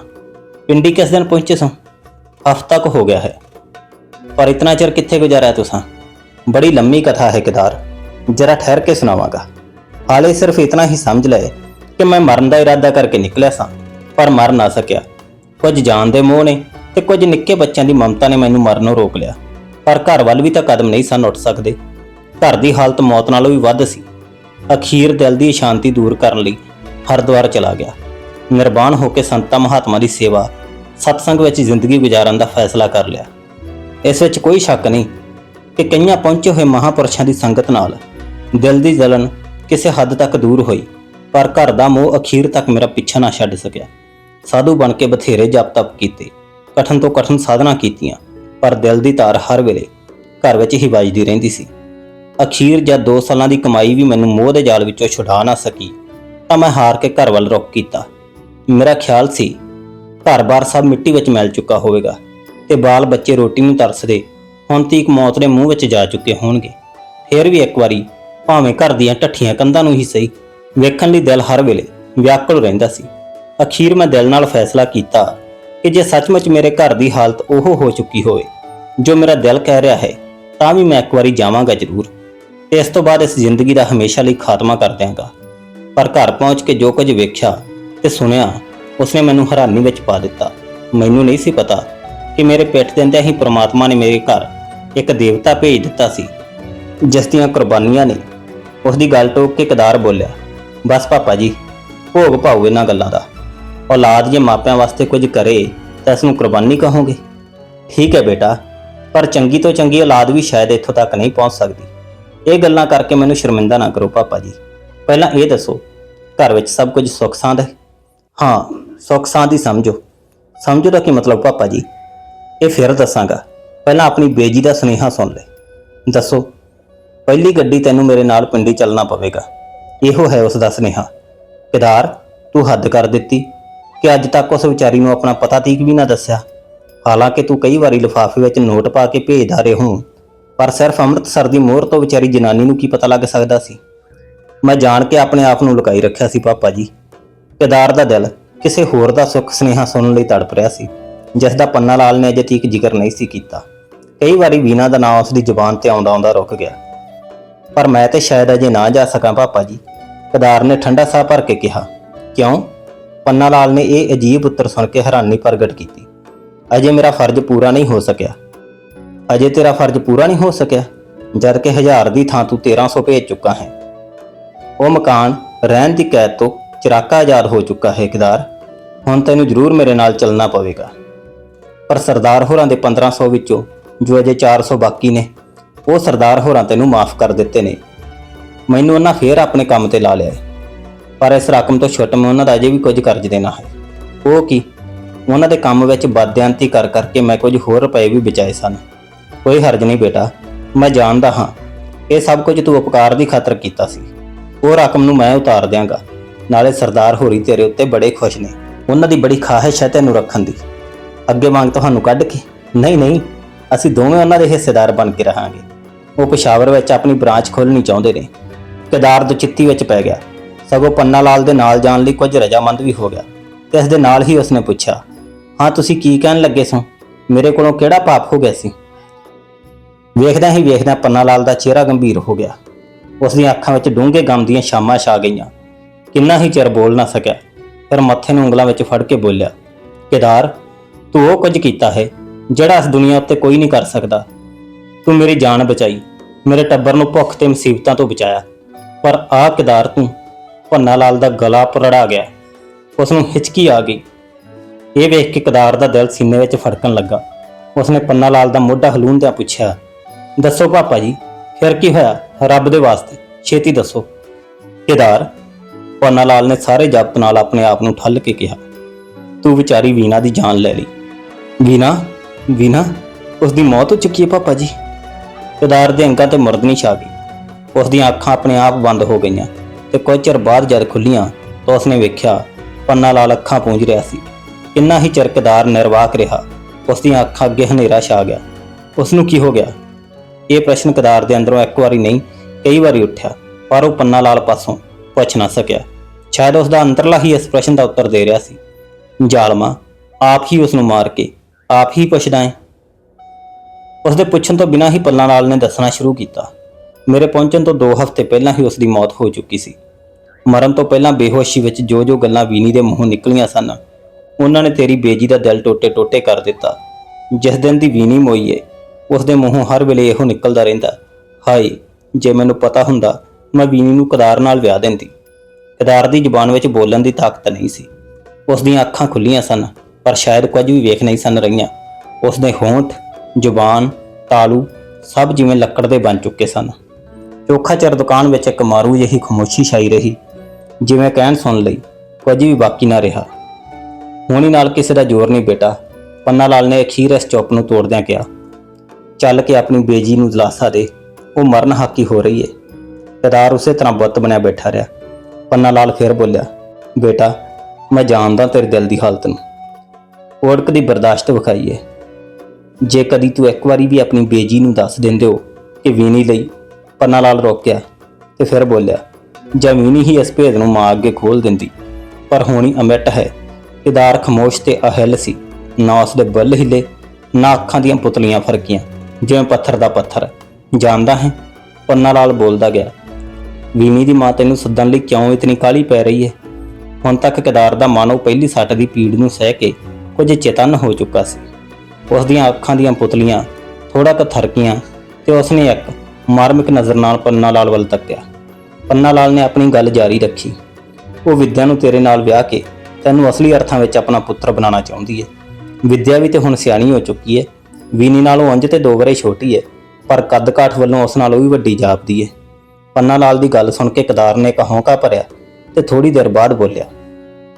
ਪਿੰਡੀ ਕਿਸ ਦਿਨ ਪਹੁੰਚੇ ਸੋ? ਹਫ਼ਤਾ ਕੁ ਹੋ ਗਿਆ ਹੈ। ਪਰ ਇਤਨਾ ਚਿਰ ਕਿੱਥੇ ਗੁਜ਼ਾਰਿਆ ਤੁਸਾਂ? ਬੜੀ ਲੰਮੀ ਕਥਾ ਹੈ ਕਿਦਾਰ। ਜਰਾ ਠਹਿਰ ਕੇ ਸੁਣਾਵਾਂਗਾ। ਹਾਲੇ ਸਿਰਫ ਇਤਨਾ ਹੀ ਸਮਝ ਲਏ ਕਿ ਮੈਂ ਮਰਨ ਦਾ ਇਰਾਦਾ ਕਰਕੇ ਨਿਕਲਿਆ ਸਾਂ, ਪਰ ਮਰ ਨਾ ਸਕਿਆ। ਕੁਝ ਜਾਨ ਦੇ ਮੋਹ ਨੇ ਤੇ ਕੁਝ ਨਿੱਕੇ ਬੱਚਿਆਂ ਦੀ ਮਮਤਾ ਨੇ ਮੈਨੂੰ ਮਰਨੋਂ ਰੋਕ ਲਿਆ। ਪਰ ਘਰ ਵੱਲ ਵੀ ਤਾਂ ਕਦਮ ਨਹੀਂ ਸਨ ਉੱਠ ਸਕਦੇ। ਘਰ ਦੀ ਹਾਲਤ ਮੌਤ ਨਾਲੋਂ ਵੀ ਵੱਧ ਸੀ। ਅਖੀਰ ਦਿਲ ਦੀ ਸ਼ਾਂਤੀ ਦੂਰ ਕਰਨ ਲਈ ਹਰਿਦੁਆਰ ਚਲਾ ਗਿਆ। ਨਿਰਵਾਣ ਹੋ ਕੇ ਸੰਤਾਂ ਮਹਾਤਮਾ ਦੀ ਸੇਵਾ, ਸਤਸੰਗ ਵਿੱਚ ਜ਼ਿੰਦਗੀ ਗੁਜ਼ਾਰਨ ਦਾ ਫੈਸਲਾ ਕਰ ਲਿਆ। ਇਸ ਵਿੱਚ ਕੋਈ ਸ਼ੱਕ ਨਹੀਂ ਕਿ ਕਈਆਂ ਪਹੁੰਚੇ ਹੋਏ ਮਹਾਪੁਰਸ਼ਾਂ ਦੀ ਸੰਗਤ ਨਾਲ ਦਿਲ ਦੀ ਜਲਨ ਕਿਸੇ ਹੱਦ ਤੱਕ ਦੂਰ ਹੋਈ, ਪਰ ਘਰ ਦਾ ਮੋਹ ਅਖੀਰ ਤੱਕ ਮੇਰਾ ਪਿੱਛਾ ਨਾ ਛੱਡ ਸਕਿਆ। ਸਾਧੂ ਬਣ ਕੇ ਬਥੇਰੇ ਜਪ ਤਪ ਕੀਤੇ, ਕਠਨ ਤੋਂ ਕਠਨ ਸਾਧਨਾ ਕੀਤੀਆਂ, ਪਰ ਦਿਲ ਦੀ ਤਾਰ ਹਰ ਵੇਲੇ ਘਰ ਵਿੱਚ ਹੀ ਵੱਜਦੀ ਰਹਿੰਦੀ ਸੀ। ਅਖੀਰ ਜਦ 2 ਸਾਲਾਂ ਦੀ ਕਮਾਈ ਵੀ ਮੈਨੂੰ ਮੋਹ ਦੇ ਜਾਲ ਵਿੱਚੋਂ ਛੁਡਾ ਨਾ ਸਕੀ, ਤਾਂ ਮੈਂ ਹਾਰ ਕੇ ਘਰ ਵੱਲ ਰੁਖ ਕੀਤਾ। ਮੇਰਾ ਖਿਆਲ ਸੀ ਘਰ-ਬਾਰ ਸਭ ਮਿੱਟੀ ਵਿੱਚ ਮਿਲ ਚੁੱਕਾ ਹੋਵੇਗਾ ਤੇ ਬਾਲ ਬੱਚੇ ਰੋਟੀ ਨੂੰ ਤਰਸਦੇ, ਹੁਣ ਤੀਕ ਮੌਤ ਦੇ ਮੂੰਹ ਵਿੱਚ ਜਾ ਚੁੱਕੇ ਹੋਣਗੇ। ਫੇਰ ਵੀ ਇੱਕ ਵਾਰੀ ਭਾਵੇਂ ਘਰ ਦੀਆਂ ਢੱਠੀਆਂ ਕੰਧਾਂ ਨੂੰ ਹੀ ਸਹੀ, ਵੇਖਣ ਲਈ ਦਿਲ ਹਰ ਵੇਲੇ ਵਿਆਕੁਲ ਰਹਿੰਦਾ ਸੀ। ਅਖੀਰ ਮੈਂ ਦਿਲ ਨਾਲ ਫੈਸਲਾ ਕੀਤਾ ਕਿ ਜੇ ਸੱਚਮੁੱਚ ਮੇਰੇ ਘਰ ਦੀ ਹਾਲਤ ਉਹ ਹੋ ਚੁੱਕੀ ਹੋਵੇ, ਜੋ ਮੇਰਾ ਦਿਲ ਕਹਿ ਰਿਹਾ ਹੈ, ਤਾਂ ਵੀ ਮੈਂ ਇੱਕ ਵਾਰੀ ਜਾਵਾਂਗਾ ਜ਼ਰੂਰ। ਤੇ ਇਸ ਤੋਂ ਬਾਅਦ ਇਸ ਜ਼ਿੰਦਗੀ ਦਾ ਹਮੇਸ਼ਾ ਲਈ ਖਾਤਮਾ ਕਰ ਦਿਆਂਗਾ। ਪਰ ਘਰ ਪਹੁੰਚ ਕੇ ਜੋ ਕੁਝ ਵੇਖਿਆ ਤੇ ਸੁਣਿਆ, ਉਸਨੇ ਮੈਨੂੰ ਹੈਰਾਨੀ ਵਿੱਚ ਪਾ ਦਿੱਤਾ। ਮੈਨੂੰ ਨਹੀਂ ਸੀ ਪਤਾ ਕਿ ਮੇਰੇ ਪਿੱਠ ਦਿੰਦਿਆਂ ਹੀ ਪ੍ਰਮਾਤਮਾ ਨੇ ਮੇਰੇ ਘਰ ਇੱਕ ਦੇਵਤਾ ਭੇਜ ਦਿੱਤਾ ਸੀ, ਜਿਸ ਦੀਆਂ ਕੁਰਬਾਨੀਆਂ ਨੇ ਉਸ ਦੀ ਗੱਲ ਟੋਕ ਕੇ ਕਦਾਰ ਬੋਲਿਆ, ਬਸ ਪਾਪਾ ਜੀ, ਭੋਗ ਪਾਓ ਇਹਨਾਂ ਗੱਲਾਂ ਦਾ। ਔਲਾਦ ਜੇ ਮਾਪਿਆਂ ਵਾਸਤੇ ਕੁਝ ਕਰੇ ਤਾਂ ਇਸ ਨੂੰ ਕੁਰਬਾਨੀ ਕਹੋਗੇ? ਠੀਕ ਹੈ ਬੇਟਾ, ਪਰ ਚੰਗੀ ਤੋਂ ਚੰਗੀ ਔਲਾਦ ਵੀ ਸ਼ਾਇਦ ਇੱਥੋਂ ਤੱਕ ਨਹੀਂ ਪਹੁੰਚ ਸਕਦੀ। ਇਹ ਗੱਲਾਂ ਕਰਕੇ ਮੈਨੂੰ ਸ਼ਰਮਿੰਦਾ ਨਾ ਕਰੋ ਪਾਪਾ ਜੀ। ਪਹਿਲਾਂ ਇਹ ਦੱਸੋ, ਘਰ ਵਿੱਚ ਸਭ ਕੁਝ ਸੁੱਖ ਸਾਂਦ ਹੈ? ਹਾਂ, ਸੁੱਖ ਸਾਂਦ ਹੀ ਸਮਝੋ। ਸਮਝੋ ਦਾ ਕੀ ਮਤਲਬ ਪਾਪਾ ਜੀ? ਇਹ ਫਿਰ ਦੱਸਾਂਗਾ। ਪਹਿਲਾਂ ਆਪਣੀ ਬੇਜੀ ਦਾ ਸੁਨੇਹਾ ਸੁਣ ਲੈ। ਦੱਸੋ, ਪਹਿਲੀ ਗੱਡੀ ਤੈਨੂੰ ਮੇਰੇ ਨਾਲ ਪਿੰਡੀ ਚੱਲਣਾ ਪਵੇਗਾ। ਇਹੋ ਹੈ ਉਸ ਦਾ ਸੁਨੇਹਾ। ਕਿਦਾਰ, ਤੂੰ ਹੱਦ ਕਰ ਦਿੱਤੀ ਕਿ ਅੱਜ ਤੱਕ ਉਸ ਵਿਚਾਰੀ ਨੂੰ ਆਪਣਾ ਪਤਾ ਤੀਕ ਵੀ ਨਾ ਦੱਸਿਆ। ਹਾਲਾਂਕਿ ਤੂੰ ਕਈ ਵਾਰੀ ਲਿਫਾਫੇ ਵਿੱਚ ਨੋਟ ਪਾ ਕੇ ਭੇਜਦਾ ਰਹੇ ਹੋ ਪਰ ਸਿਰਫ ਅੰਮ੍ਰਿਤਸਰ ਦੀ ਮੋਹਰ ਤੋਂ ਵਿਚਾਰੀ ਜਨਾਨੀ ਨੂੰ ਕੀ ਪਤਾ ਲੱਗ ਸਕਦਾ ਸੀ? ਮੈਂ ਜਾਣ ਕੇ ਆਪਣੇ ਆਪ ਨੂੰ ਲੁਕਾਈ ਰੱਖਿਆ ਸੀ ਪਾਪਾ ਜੀ। ਕੇਦਾਰ ਦਾ ਦਿਲ ਕਿਸੇ ਹੋਰ ਦਾ ਸੁੱਖ ਸੁਨੇਹਾ ਸੁਣਨ ਲਈ ਤੜਪ ਰਿਹਾ ਸੀ, ਜਿਸ ਦਾ ਪੰਨਾ ਲਾਲ ਨੇ ਅਜੇ ਤੀਕ ਜ਼ਿਕਰ ਨਹੀਂ ਸੀ ਕੀਤਾ। ਕਈ ਵਾਰੀ ਵੀਨਾ ਦਾ ਨਾਮ ਉਸ ਦੀ ਜ਼ੁਬਾਨ ਤੇ ਆਉਂਦਾ ਆਉਂਦਾ ਰੁਕ ਗਿਆ। ਪਰ ਮੈਂ ਤੇ ਸ਼ਾਇਦ ਅਜੇ ਨਾ ਜਾ ਸਕਾਂ ਪਾਪਾ ਜੀ, ਕੇਦਾਰ ਨੇ ਠੰਡਾ ਸਾਹ ਭਰ ਕੇ ਕਿਹਾ, ਕਿਉਂ? ਪੰਨਾ ਲਾਲ ਨੇ ਇਹ ਅਜੀਬ ਉੱਤਰ ਸੁਣ ਕੇ ਹੈਰਾਨੀ ਪ੍ਰਗਟ ਕੀਤੀ। ਅਜੇ ਮੇਰਾ ਫਰਜ਼ ਪੂਰਾ ਨਹੀਂ ਹੋ ਸਕਿਆ। ਅਜੇ ਤੇਰਾ ਫਰਜ਼ ਪੂਰਾ ਨਹੀਂ ਹੋ ਸਕਿਆ ਜਦ ਕਿ ਹਜ਼ਾਰ ਦੀ ਥਾਂ ਤੂੰ 1300 ਭੇਜ ਚੁੱਕਾ ਹੈ। ਉਹ ਮਕਾਨ ਰਹਿਣ ਦੀ ਕੈਦ ਤੋਂ ਚਿਰਾਕਾ ਆਜ਼ਾਦ ਹੋ ਚੁੱਕਾ ਹੈ ਕਿਦਾਰ ਹੁਣ ਤੈਨੂੰ ਜ਼ਰੂਰ ਮੇਰੇ ਨਾਲ ਚੱਲਣਾ ਪਵੇਗਾ। ਪਰ ਸਰਦਾਰ ਹੋਰਾਂ ਦੇ 1500 ਵਿੱਚੋਂ ਜੋ ਅਜੇ 400 ਬਾਕੀ ਨੇ, ਉਹ ਸਰਦਾਰ ਹੋਰਾਂ ਤੈਨੂੰ ਮਾਫ ਕਰ ਦਿੱਤੇ ਨੇ। ਮੈਨੂੰ ਉਹਨਾਂ ਫੇਰ ਆਪਣੇ ਕੰਮ ਤੇ ਲਾ ਲਿਆ ਹੈ। ਪਰ ਇਸ ਰਕਮ ਤੋਂ ਛੁੱਟ ਮੈਂ ਉਹਨਾਂ ਦਾ ਅਜੇ ਵੀ ਕੁਝ ਕਰਜ਼ ਦੇਣਾ ਹੈ। ਉਹ ਕੀ? ਉਹਨਾਂ ਦੇ ਕੰਮ ਵਿੱਚ ਬਦਿਆਂਤੀ ਕਰ ਕਰਕੇ ਮੈਂ ਕੁਝ ਹੋਰ ਰੁਪਏ ਵੀ ਬਚਾਏ ਸਨ। ਕੋਈ ਹਰਜ ਨਹੀਂ ਬੇਟਾ, ਮੈਂ ਜਾਣਦਾ ਹਾਂ। ਇਹ ਸਭ ਕੁਝ ਤੂੰ ਉਪਕਾਰ ਦੀ ਖਾਤਰ ਕੀਤਾ ਸੀ। ਉਹ ਰਕਮ ਨੂੰ ਮੈਂ ਉਤਾਰ ਦਿਆਂਗਾ। ਨਾਲੇ ਸਰਦਾਰ ਹੋਰੀ ਤੇਰੇ ਉੱਤੇ ਬੜੇ ਖੁਸ਼ ਨੇ। ਉਹਨਾਂ ਦੀ ਬੜੀ ਖਾਹਿਸ਼ ਹੈ ਤੈਨੂੰ ਰੱਖਣ ਦੀ। ਅੱਗੇ ਵਾਂਗ ਤੁਹਾਨੂੰ ਕੱਢ ਕੇ। ਨਹੀਂ ਨਹੀਂ, ਅਸੀਂ ਦੋਵੇਂ ਉਹਨਾਂ ਦੇ ਹਿੱਸੇਦਾਰ ਬਣ ਕੇ ਰਹਾਂਗੇ। ਉਹ ਪਿਸ਼ਾਵਰ ਵਿੱਚ ਆਪਣੀ ਬ੍ਰਾਂਚ ਖੋਲ੍ਹਣੀ ਚਾਹੁੰਦੇ ਨੇ। ਕੇਦਾਰ ਦੁਚਿੱਤੀ ਵਿੱਚ ਪੈ ਗਿਆ। ਸਗੋਂ ਪੰਨਾ ਲਾਲ ਦੇ ਨਾਲ ਜਾਣ ਲਈ ਕੁਝ ਰਜਾਮੰਦ ਵੀ ਹੋ ਗਿਆ। ਤੇ ਇਸ ਦੇ ਨਾਲ ਹੀ ਉਸਨੇ ਪੁੱਛਿਆ, ਹਾਂ, ਤੁਸੀਂ ਕੀ ਕਹਿਣ ਲੱਗੇ ਸੋ? ਮੇਰੇ ਕੋਲੋਂ ਕਿਹੜਾ ਪਾਪ ਹੋ ਗਿਆ ਸੀ? ਵੇਖਦਾ ਹੀ ਵੇਖਦਾ ਪੰਨਾ ਲਾਲ ਦਾ ਚਿਹਰਾ ਗੰਭੀਰ ਹੋ ਗਿਆ। ਉਸ ਦੀਆਂ ਅੱਖਾਂ ਵਿੱਚ ਡੂੰਘੇ ਗਮ ਦੀਆਂ ਛਾਮਾਂ ਛਾ ਗਈਆਂ। ਕਿੰਨਾ ਹੀ ਚਿਰ ਬੋਲ ਨਾ ਸਕਿਆ, ਫਿਰ ਮੱਥੇ ਨੂੰ ਉਂਗਲਾਂ ਵਿੱਚ ਫੜ ਕੇ ਬੋਲਿਆ, ਕੇਦਾਰ, ਤੂੰ ਉਹ ਕੁਝ ਕੀਤਾ ਹੈ ਜਿਹੜਾ ਇਸ ਦੁਨੀਆ ਉੱਤੇ ਕੋਈ ਨਹੀਂ ਕਰ ਸਕਦਾ। ਤੂੰ ਮੇਰੀ ਜਾਨ ਬਚਾਈ, ਮੇਰੇ ਟੱਬਰ ਨੂੰ ਭੁੱਖ ਤੇ ਮੁਸੀਬਤਾਂ ਤੋਂ ਬਚਾਇਆ। ਪਰ ਆਹ ਕੇਦਾਰ ਤੂੰ ਭੰਨਾ ਲਾਲ ਦਾ ਗਲਾ ਪਰੜਾ ਗਿਆ। ਉਸ ਨੂੰ ਹਿਚਕੀ ਆ ਗਈ। ਇਹ ਵੇਖ ਕੇ ਕੇਦਾਰ ਦਾ ਦਿਲ ਸੀਨੇ ਵਿੱਚ ਫੜਕਣ ਲੱਗਾ। ਉਸਨੇ ਪੰਨਾ ਲਾਲ ਦਾ ਮੋਢਾ ਹਲੂਣਦਿਆਂ ਪੁੱਛਿਆ, ਦੱਸੋ ਪਾਪਾ ਜੀ, ਫਿਰ ਕੀ ਹੋਇਆ? ਰੱਬ ਦੇ ਵਾਸਤੇ, ਛੇਤੀ ਦੱਸੋ। ਕੇਦਾਰ ਪੰਨਾ ਲਾਲ ਨੇ ਸਾਰੇ ਜਪਤ ਨਾਲ ਆਪਣੇ ਆਪ ਨੂੰ ਠੱਲ ਕੇ ਕਿਹਾ, ਤੂੰ ਵਿਚਾਰੀ ਵੀਨਾ ਦੀ ਜਾਨ ਲੈ ਲਈ। ਵੀਨਾ ਵੀਨਾ ਉਸ ਦੀ ਮੌਤ ਹੋ ਚੁੱਕੀ ਹੈ ਪਾਪਾ ਜੀ। ਕਿਦਾਰ ਦੇ ਅੰਗਾਂ ਤੇ ਮਰਦਨੀ ਛਾ ਗਈ। ਉਸ ਦੀਆਂ ਅੱਖਾਂ ਆਪਣੇ ਆਪ ਬੰਦ ਹੋ ਗਈਆਂ ਤੇ ਕੁਝ ਚਿਰ ਬਾਅਦ ਜਦ ਖੁੱਲੀਆਂ ਤਾਂ ਉਸਨੇ ਵੇਖਿਆ ਪੰਨਾ ਲਾਲ ਅੱਖਾਂ ਪੂੰਝ ਰਿਹਾ ਸੀ। ਕਿੰਨਾ ਹੀ ਚਿਰ ਕਿਦਾਰ ਨਿਰਵਾਕ ਰਿਹਾ ਉਸ ਦੀਆਂ ਅੱਖਾਂ ਅੱਗੇ ਹਨੇਰਾ ਛਾ ਗਿਆ। ਉਸ ਨੂੰ ਕੀ ਹੋ ਗਿਆ? ਇਹ ਪ੍ਰਸ਼ਨ ਕਿਦਾਰ ਦੇ ਅੰਦਰੋਂ ਇੱਕ ਵਾਰੀ ਨਹੀਂ, ਕਈ ਵਾਰੀ ਉੱਠਿਆ, ਪਰ ਉਹ ਪੰਨਾ ਲਾਲ ਪਾਸੋਂ ਪੁੱਛ ਨਾ ਸਕਿਆ। ਸ਼ਾਇਦ ਉਸ ਦਾ ਅੰਤਰਲਾ ਹੀ ਇਸ ਪ੍ਰਸ਼ਨ ਦਾ ਉੱਤਰ ਦੇ ਰਿਹਾ ਸੀ। ਜ਼ਾਲਮਾ, ਆਪ ਹੀ ਉਸ ਨੂੰ ਮਾਰ ਕੇ, ਆਪ ਹੀ ਪੁੱਛਦਾ ਹੈ ਉਸ ਦੇ ਪੁੱਛਣ ਤੋਂ ਬਿਨਾਂ ਹੀ ਪੱਲਾ ਲਾਲ ਨੇ ਦੱਸਣਾ ਸ਼ੁਰੂ ਕੀਤਾ। ਮੇਰੇ ਪਹੁੰਚਣ ਤੋਂ 2 ਹਫ਼ਤੇ ਪਹਿਲਾਂ ਹੀ ਉਸ ਦੀ ਮੌਤ ਹੋ ਚੁੱਕੀ ਸੀ। ਮਰਨ ਤੋਂ ਪਹਿਲਾਂ ਬੇਹੋਸ਼ੀ ਵਿੱਚ ਜੋ ਜੋ ਗੱਲਾਂ ਵੀਨੀ ਦੇ ਮੂੰਹੋਂ ਨਿਕਲੀਆਂ ਸਨ, ਉਹਨਾਂ ਨੇ ਤੇਰੀ ਬੇਜੀ ਦਾ ਦਿਲ ਟੋਟੇ-ਟੋਟੇ ਕਰ ਦਿੱਤਾ। ਜਿਸ ਦਿਨ ਦੀ ਵੀਨੀ ਮੋਈਏ ਏ ਉਸ ਦੇ ਮੂੰਹੋਂ ਹਰ ਵੇਲੇ ਇਹੋ ਨਿਕਲਦਾ ਰਹਿੰਦਾ। ਹਾਏ, ਜੇ ਮੈਨੂੰ ਪਤਾ ਹੁੰਦਾ ਮੈਂ ਵੀਨੀ ਨੂੰ ਕਦਾਰ ਨਾਲ ਵਿਆਹ ਦਿੰਦੀ। ਕਦਾਰ ਦੀ ਜ਼ੁਬਾਨ ਵਿੱਚ ਬੋਲਣ ਦੀ ਤਾਕਤ ਨਹੀਂ ਸੀ। ਉਸ ਦੀਆਂ ਅੱਖਾਂ ਖੁੱਲੀਆਂ ਸਨ, ਪਰ ਸ਼ਾਇਦ ਕੁਝ ਵੀ ਵੇਖ ਨਹੀਂ ਸਨ ਰਹੀਆਂ। ਉਸ ਦੇ ਹੋਂਠ, ਜ਼ੁਬਾਨ, ਤਾਲੂ ਸਭ ਜਿਵੇਂ ਲੱਕੜ ਦੇ ਬਣ ਚੁੱਕੇ ਸਨ। ਚੋਖਾ ਚਿਰ ਦੁਕਾਨ ਵਿੱਚ ਇੱਕ ਮਾਰੂ ਜਿਹੀ ਖਾਮੋਸ਼ੀ ਛਾਈ ਰਹੀ, ਜਿਵੇਂ ਕਹਿਣ ਸੁਣ ਲਈ ਕੁਝ ਵੀ ਬਾਕੀ ਨਾ ਰਿਹਾ। ਹੋਣੀ ਨਾਲ ਕਿਸੇ ਦਾ ਜ਼ੋਰ ਨਹੀਂ ਬੇਟਾ, ਪੰਨਾ ਲਾਲ ਨੇ ਅਖੀਰ ਇਸ ਚੁੱਪ ਨੂੰ ਤੋੜਦਿਆਂ ਕਿਹਾ, ਚੱਲ ਕੇ ਆਪਣੀ ਬੇਜੀ ਨੂੰ ਦਿਲਾਸਾ ਦੇ, ਉਹ ਮਰਨ ਹਾਕੀ ਹੋ ਰਹੀ ਏ। ਕਦਾਰ ਉਸੇ ਤਰ੍ਹਾਂ ਬੁੱਤ ਬਣਿਆ ਬੈਠਾ ਰਿਹਾ। ਪੰਨਾ ਲਾਲ ਫੇਰ ਬੋਲਿਆ, ਬੇਟਾ, ਮੈਂ ਜਾਣਦਾ ਤੇਰੇ ਦਿਲ ਦੀ ਹਾਲਤ ਨੂੰ। ਓੜਕ ਦੀ ਬਰਦਾਸ਼ਤ ਵਿਖਾਈ ਏ ਜੇ ਕਦੀ ਤੂੰ ਇੱਕ ਵਾਰੀ ਵੀ ਆਪਣੀ ਬੇਜੀ ਨੂੰ ਦੱਸ ਦਿੰਦੇ ਹੋ ਕਿ ਵੀਨੀ ਲਈ ਪੰਨਾ ਲਾਲ ਰੋਕਿਆ ਤੇ ਫਿਰ ਬੋਲਿਆ, ਜਾਂ ਵੀਨੀ ਹੀ ਇਸ ਭੇਦ ਨੂੰ ਮਾਂ ਅੱਗੇ ਖੋਲ ਦਿੰਦੀ। ਪਰ ਹੋਣੀ ਅਮਿਟ ਹੈ ਕਿਦਾਰ ਖਮੋਸ਼ ਤੇ ਅਹਿਲ ਸੀ। ਨਾ ਉਸ ਦੇ ਬੱਲ ਹਿੱਲੇ, ਨਾ ਅੱਖਾਂ ਦੀਆਂ ਪੁਤਲੀਆਂ ਫਰਕੀਆਂ, ਜਿਵੇਂ ਪੱਥਰ ਦਾ ਪੱਥਰ। ਜਾਣਦਾ ਹੈ? ਪੰਨਾ ਲਾਲ ਬੋਲਦਾ ਗਿਆ ਵੀਨੀ ਦੀ ਮਾਂ ਤੈਨੂੰ ਸੱਦਣ ਲਈ ਕਿਉਂ ਇਤਨੀ ਕਾਲੀ ਪੈ ਰਹੀ ਹੈ ਹੁਣ ਤੱਕ ਕਿਦਾਰ ਦਾ ਮਨ ਉਹ ਪਹਿਲੀ ਸੱਟ ਦੀ ਪੀੜ ਨੂੰ ਸਹਿ ਕੇ ਕੁਝ ਚੇਤਨ ਹੋ ਚੁੱਕਾ ਸੀ। ਉਸ ਦੀਆਂ ਅੱਖਾਂ ਦੀਆਂ ਪੁਤਲੀਆਂ ਥੋੜਾ ਕੁ ਥਰਕੀਆਂ ਤੇ ਉਸਨੇ ਇੱਕ ਮਾਰਮਿਕ ਨਜ਼ਰ ਨਾਲ ਪੰਨਾ ਲਾਲ ਵੱਲ ਤੱਕਿਆ। ਪੰਨਾ ਲਾਲ ਨੇ ਆਪਣੀ ਗੱਲ ਜਾਰੀ ਰੱਖੀ। ਉਹ ਵਿਦਿਆ ਨੂੰ ਤੇਰੇ ਨਾਲ ਵਿਆਹ ਕੇ ਤੈਨੂੰ ਅਸਲੀ ਅਰਥਾਂ ਵਿੱਚ ਆਪਣਾ ਪੁੱਤਰ ਬਣਾਉਣਾ ਚਾਹੁੰਦੀ ਹੈ ਵਿਦਿਆ ਵੀ ਤੇ ਹੁਣ ਸਿਆਣੀ ਹੋ ਚੁੱਕੀ ਹੈ ਵੀਨੀ ਨਾਲੋਂ ਅੰਜ ਤੇ ਦੋ ਵਰੇ ਛੋਟੀ ਹੈ ਪਰ ਕੱਦ ਕਾਠ ਵੱਲੋਂ ਉਸ ਨਾਲੋਂ ਵੀ ਵੱਡੀ ਜਾਪਦੀ ਹੈ ਪੰਨਾ ਲਾਲ ਦੀ ਗੱਲ ਸੁਣ ਕੇ ਕਦਾਰ ਨੇ ਇੱਕ ਹੌਂਕਾ ਭਰਿਆ ਤੇ ਥੋੜੀ ਦੇਰ ਬਾਅਦ ਬੋਲਿਆ,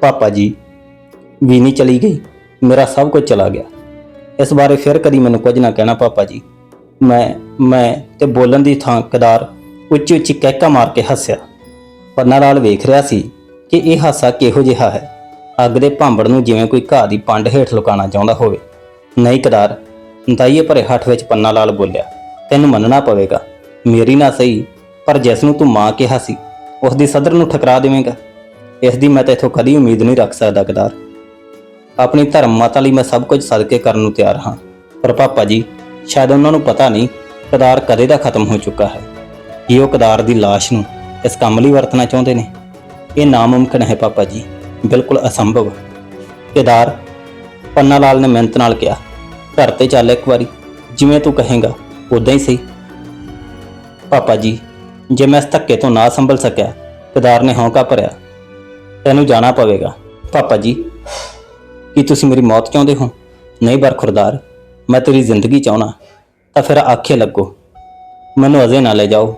ਪਾਪਾ ਜੀ, ਵੀ ਨਹੀਂ ਚਲੀ ਗਈ, ਮੇਰਾ ਸਭ ਕੁਝ ਚਲਾ ਗਿਆ। ਇਸ ਬਾਰੇ ਫਿਰ ਕਦੀ ਮੈਨੂੰ ਕੁਝ ਨਾ ਕਹਿਣਾ ਪਾਪਾ ਜੀ। ਮੈਂ ਮੈਂ ਤੇ ਬੋਲਣ ਦੀ ਥਾਂ ਕਦਾਰ ਉੱਚੀ ਉੱਚੀ ਕਹਿਕਾ ਮਾਰ ਕੇ ਹੱਸਿਆ। ਪੰਨਾ ਲਾਲ ਵੇਖ ਰਿਹਾ ਸੀ ਕਿ ਇਹ ਹਾਸਾ ਕਿਹੋ ਜਿਹਾ ਹੈ। ਅੱਗ ਦੇ ਭਾਂਬੜ ਨੂੰ ਜਿਵੇਂ ਕੋਈ ਘਾਹ ਦੀ ਪੰਡ ਹੇਠ ਲੁਕਾਉਣਾ ਚਾਹੁੰਦਾ ਹੋਵੇ। ਨਹੀਂ ਕਦਾਰ, ਦਾਈਏ ਭਰੇ ਹੱਠ ਵਿੱਚ ਪੰਨਾ ਲਾਲ ਬੋਲਿਆ, ਤੈਨੂੰ ਮੰਨਣਾ ਪਵੇਗਾ। ਮੇਰੀ ਨਾ ਸਹੀ ਪਰ ਜਿਸ ਨੂੰ ਤੂੰ ਮਾਂ ਕਿਹਾ ਸੀ ਉਸ ਦੀ ਸਦਰ ਨੂੰ ਠਕਰਾ ਦੇਵੇਂਗਾ। ਇਸ ਦੀ ਮੈਂ ਤੇਥੋਂ ਕਦੀ ਉਮੀਦ ਨਹੀਂ ਰੱਖ ਸਕਦਾ ਕਦਾਰ। ਆਪਣੀ ਧਰਮ ਮਾਤਾ ਲਈ ਮੈਂ ਸਭ ਕੁਝ ਸਦਕੇ ਕਰਨ ਨੂੰ ਤਿਆਰ ਹਾਂ। ਪਰ ਪਾਪਾ ਜੀ, ਸ਼ਾਇਦ ਉਹਨਾਂ ਨੂੰ ਪਤਾ ਨਹੀਂ ਕਦਾਰ ਕਦੇ ਦਾ ਖਤਮ ਹੋ ਚੁੱਕਾ ਹੈ। ਕੀ ਉਹ ਕਦਾਰ ਦੀ ਲਾਸ਼ ਨੂੰ ਇਸ ਕੰਮ ਲਈ ਵਰਤਣਾ ਚਾਹੁੰਦੇ ਨੇ। ਇਹ ਨਾਮੁਮਕਿਨ ਹੈ ਪਾਪਾ ਜੀ, ਬਿਲਕੁਲ ਅਸੰਭਵ। ਕੇਦਾਰ, ਪੰਨਾ ਲਾਲ ਨੇ ਮਿਹਨਤ ਨਾਲ ਕਿਹਾ, ਘਰ ਤੇ ਚੱਲ ਇੱਕ ਵਾਰੀ, ਜਿਵੇਂ ਤੂੰ ਕਹੇਗਾ ਉਦਾਂ ਹੀ ਸਹੀ। ਪਾਪਾ ਜੀ ਜੇ ਮੈਂ ਇਸ ਧੱਕੇ ਤੋਂ ਨਾ ਸੰਭਲ ਸਕਿਆ, ਕੇਦਾਰ ਨੇ ਹੌਂਕਾ ਭਰਿਆ, ਤੈਨੂੰ ਜਾਣਾ ਪਵੇਗਾ। ਪਾਪਾ ਜੀ, ਕੀ ਤੁਸੀਂ ਮੇਰੀ ਮੌਤ ਚਾਹੁੰਦੇ ਹੋ? ਨਹੀਂ ਬਰਖੁਰਦਾਰ ਮੈਂ ਤੇਰੀ ਜ਼ਿੰਦਗੀ ਚਾਹਣਾ ਤਾਂ ਫਿਰ ਆਖੇ ਲੱਗੋ। ਮੈਨੂੰ ਅਜੇ ਨਾ ਲੈ ਜਾਓ।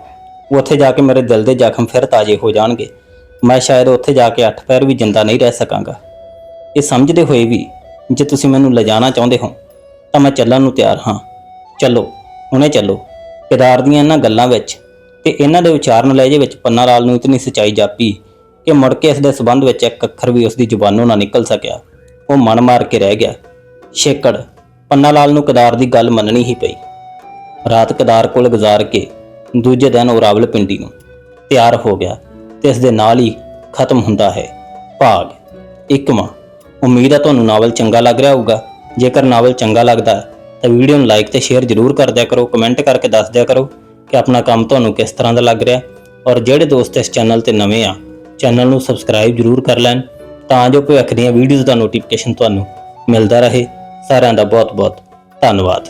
ਉੱਥੇ ਜਾ ਕੇ ਮੇਰੇ ਦਿਲ ਦੇ ਜ਼ਖਮ ਫਿਰ ਤਾਜ਼ੇ ਹੋ ਜਾਣਗੇ। ਮੈਂ ਸ਼ਾਇਦ ਉੱਥੇ ਜਾ ਕੇ ਅੱਠ ਪੈਰ ਵੀ ਜਿੰਦਾ ਨਹੀਂ ਰਹਿ ਸਕਾਂਗਾ। ਇਹ ਸਮਝਦੇ ਹੋਏ ਵੀ, ਜੇ ਤੁਸੀਂ ਮੈਨੂੰ ਲਿਜਾਣਾ ਚਾਹੁੰਦੇ ਹੋ, ਤਾਂ ਮੈਂ ਚੱਲਣ ਨੂੰ ਤਿਆਰ ਹਾਂ। ਚੱਲੋ, ਹੁਣੇ ਚੱਲੋ। ਕਿਦਾਰ ਦੀਆਂ ਇਹਨਾਂ ਗੱਲਾਂ ਵਿੱਚ ਤੇ ਇਹਨਾਂ ਦੇ ਵਿਚਾਰਨ ਲਹਿਜੇ ਵਿੱਚ ਪੰਨਾ ਲਾਲ ਨੂੰ ਇਤਨੀ ਸਚਾਈ ਜਾਪੀ ਕਿ ਮੁੜ ਕੇ ਇਸ ਦੇ ਸਬੰਧ ਵਿੱਚ ਇੱਕ ਅੱਖਰ ਵੀ ਉਸ ਦੀ ਜ਼ੁਬਾਨੋਂ ਨਾ ਨਿਕਲ ਸਕਿਆ। ਉਹ ਮਨ ਮਾਰ ਕੇ ਰਹਿ ਗਿਆ। ਛੇਕੜ ਪੰਨਾ ਲਾਲ ਨੂੰ ਕਦਾਰ ਦੀ ਗੱਲ ਮੰਨਣੀ ਹੀ ਪਈ। ਰਾਤ ਕਦਾਰ ਕੋਲ ਗੁਜ਼ਾਰ ਕੇ ਦੂਜੇ ਦਿਨ ਉਹ ਰਾਵਲਪਿੰਡੀ ਨੂੰ ਤਿਆਰ ਹੋ ਗਿਆ ਤੇ ਇਸ ਦੇ ਨਾਲ ਹੀ ਖਤਮ ਹੁੰਦਾ ਹੈ ਭਾਗ ਇੱਕਵਾਂ ਉਮੀਦ ਹੈ ਤੁਹਾਨੂੰ ਨਾਵਲ ਚੰਗਾ ਲੱਗ ਰਿਹਾ ਹੋਊਗਾ। ਜੇਕਰ ਨਾਵਲ ਚੰਗਾ ਲੱਗਦਾ ਤਾਂ ਵੀਡੀਓ ਨੂੰ ਲਾਈਕ ਤੇ ਸ਼ੇਅਰ ਜ਼ਰੂਰ ਕਰ ਦਿਆ ਕਰੋ ਕਮੈਂਟ ਕਰਕੇ ਦੱਸ ਦਿਆ ਕਰੋ। ਕਿ ਆਪਣਾ ਕੰਮ ਤੁਹਾਨੂੰ ਕਿਸ ਤਰ੍ਹਾਂ ਦਾ ਲੱਗ ਰਿਹਾ ਔਰ ਜਿਹੜੇ ਦੋਸਤ ਇਸ ਚੈਨਲ ਤੇ ਨਵੇਂ ਆ, ਚੈਨਲ ਨੂੰ ਸਬਸਕ੍ਰਾਈਬ ਜ਼ਰੂਰ ਕਰ ਲੈਣ ਤਾਂ ਜੋ ਭਵਿੱਖ ਦੀਆਂ ਵੀਡੀਓਜ਼ ਦਾ ਨੋਟੀਫਿਕੇਸ਼ਨ ਤੁਹਾਨੂੰ ਮਿਲਦਾ ਰਹੇ। ਸਾਰਿਆਂ ਦਾ ਬਹੁਤ ਬਹੁਤ ਧੰਨਵਾਦ।